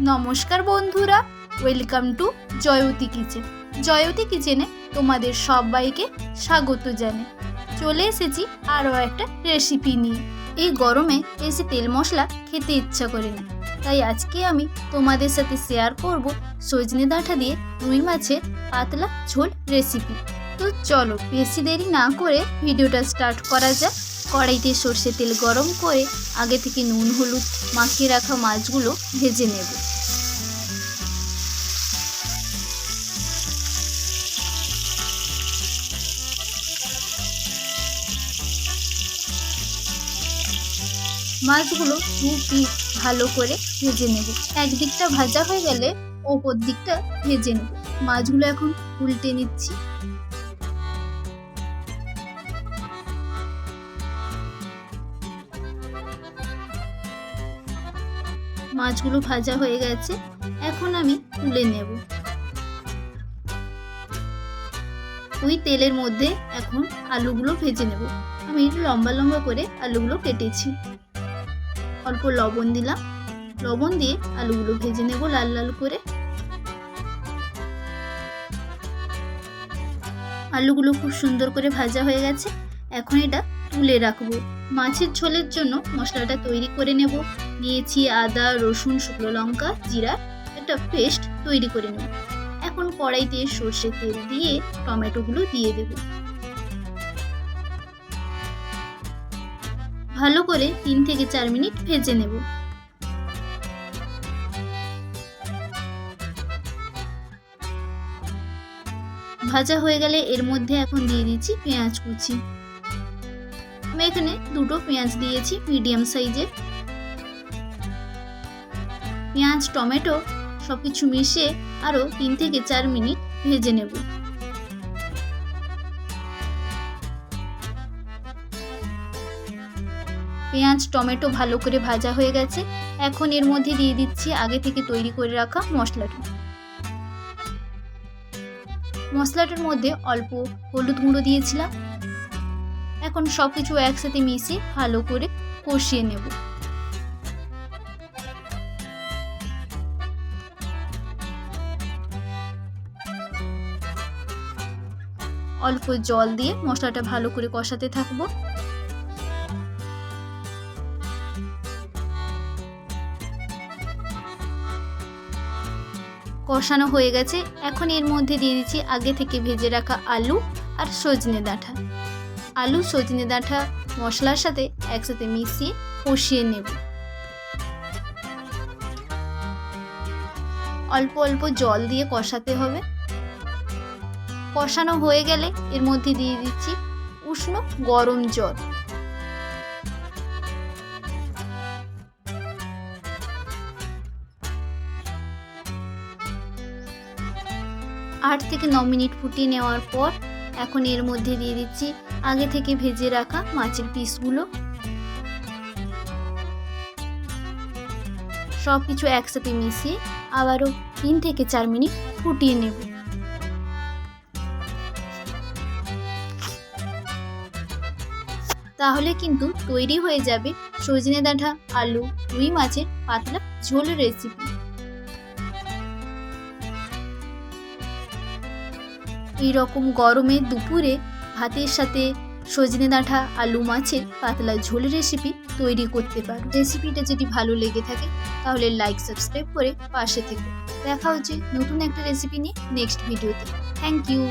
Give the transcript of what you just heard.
নমস্কার বন্ধুরা welcome to Jayati kitchen Jayati কিচেনে তোমাদের সবাইকে স্বাগত জানাই। চলে এসেছি আরও একটা রেসিপি নিয়ে। এই গরমে বেশি তেল মশলা খেতে ইচ্ছা করে না। তাই আজকে আমি তোমাদের সাথে শেয়ার করব সজনে ডাঁটা দিয়ে রুই মাছের পাতলা ঝোল রেসিপি তো চলো বেশি দেরি না করে ভিডিওটা স্টার্ট করা যাক। কড়াইতে সর্ষে তেল গরম করে আগে থেকে নুন, হলুদ মাখিয়ে রাখা মাছগুলো ভেজে নেব। মাছগুলো দু পিস ভালো করে ভেজে নেব। একদিকটা ভাজা হয়ে গেলে ওপর দিকটা ভেজে নেব। মাছগুলো এখন উল্টে নিচ্ছি। মাছগুলো ভাজা হয়ে গেছে, এখন আমি তুলে নেব। ওই তেলের মধ্যে এখন আলুগুলো ভেজে নেব। আমি লম্বা লম্বা করে আলুগুলো কেটেছি। অল্প লবণ দিলাম। লবণ দিয়ে আলুগুলো ভেজে নেব লাল লাল করে। আলুগুলো খুব সুন্দর করে ভাজা হয়ে গেছে। এখন এটা তুলে রাখব। মাছের ঝোলের জন্য মশলাটা তৈরি করে নেব। নিয়েছি আদা, রসুন, শুকনো লঙ্কা, জিরা, একটা পেস্ট তৈরি করে নেব। এখন কড়াইতে সর্ষে তেল দিয়ে টমেটোগুলো দিয়ে দেব। ভালো করে তিন থেকে চার মিনিট ভেজে নেব। ভাজা হয়ে গেলে এর মধ্যে এখন দিয়ে দিচ্ছি পেঁয়াজ কুচি। আমি এখানে দুটো পেঁয়াজ দিয়েছি, মিডিয়াম সাইজের। পেঁয়াজ, টমেটো সব কিছু মিশিয়ে আরও তিন থেকে চার মিনিট ভেজে নেব। পেঁয়াজ, টমেটো ভালো করে ভাজা হয়ে গেছে। এখন এর মধ্যে দিয়ে দিচ্ছি আগে থেকে তৈরি করে রাখা মশলাটা। মশলাটার মধ্যে অল্প হলুদ গুঁড়ো দিয়েছিলাম। এখন সব কিছু একসাথে মিশিয়ে ভালো করে কষিয়ে নেব। অল্প জল দিয়ে মশলাটা ভালো করে কষাতে থাকব। কষানো হয়ে গেছে। এখন এর মধ্যে দিয়ে দিচ্ছি আগে থেকে ভেজে রাখা আলু আর সজনে ডাঁটা। আলু, সজনে ডাঁটা মশলার সাথে একসাথে মিশিয়ে কষিয়ে নেব। অল্প অল্প জল দিয়ে কষাতে হবে। কষানো হয়ে গেলে এর মধ্যে দিয়ে দিচ্ছি উষ্ণ গরম জল। আট থেকে ন মিনিট ফুটিয়ে নেওয়ার পর এখন এর মধ্যে দিয়ে দিচ্ছি আগে থেকে ভেজে রাখা মাছের পিসগুলো। সব কিছু একসাথে মিশিয়ে আবারও তিন থেকে চার মিনিট ফুটিয়ে নেব। তাহলে কিন্তু তৈরি হয়ে যাবে সজনে ডাঁটা, আলু, রুই মাছের পাতলা ঝোল রেসিপি এই রকম গরমে দুপুরে ভাতের সাথে সজনে ডাঁটা, আলু মাছের পাতলা ঝোল রেসিপি তৈরি করতে পারো। রেসিপিটা যদি ভালো লেগে থাকে, তাহলে লাইক সাবস্ক্রাইব করে পাশে থেকে। দেখা হচ্ছে নতুন একটা রেসিপি নিয়ে নেক্সট ভিডিওতে থ্যাংক ইউ